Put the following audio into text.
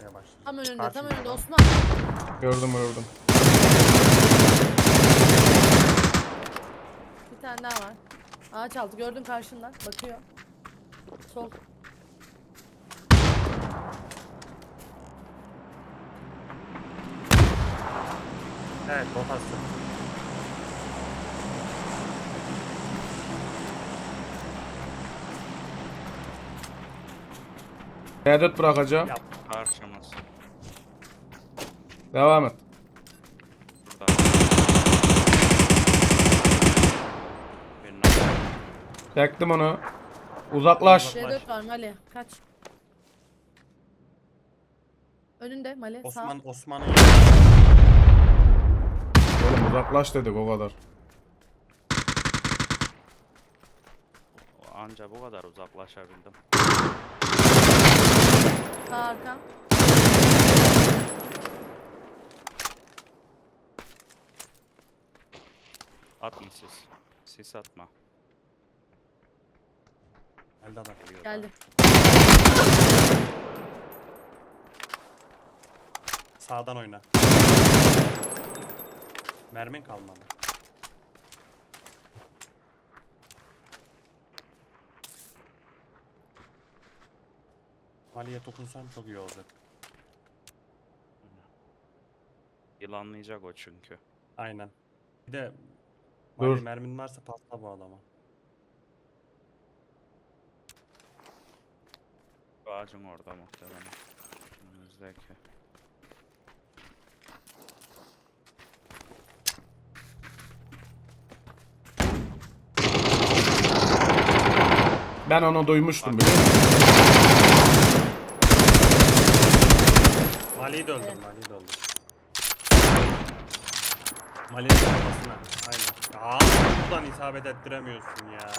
atmaya başladı. Tam önünde, Karşı tam önünde binada. Osman. Gördüm gördüm. Bir tane daha var. Ağaç altı gördüm karşından. Bakıyor. Sol. Evet bot attı. T4 bırakacağım. Yap. Karşımız. Devam et. Burada. Çektim onu. Uzaklaş. C4 var Mali. Kaç. Önünde Mali. Sağ. Osman Osman'ın Oğlum uzaklaş dedik o kadar. anca bu kadar uzaklaşabildim. Sağ arka. Atma siz. Sis atma. Elde adam. Geliyor Geldi. Sağdan oyna. Mermin kalmadı. Ali'ye dokunsan çok iyi olacak. Yılanlayacak o çünkü. Aynen. Bir de Dur. Mermin varsa patla bu adama. Şu Ağacın orada muhtemelen. Önümüzdeki. Ben onu duymuştum biliyor musun? Mali'yi de öldür, Evet. Mali'yi de. Mali'nin kafasına. Aynen. Aa, buradan isabet ettiremiyorsun ya.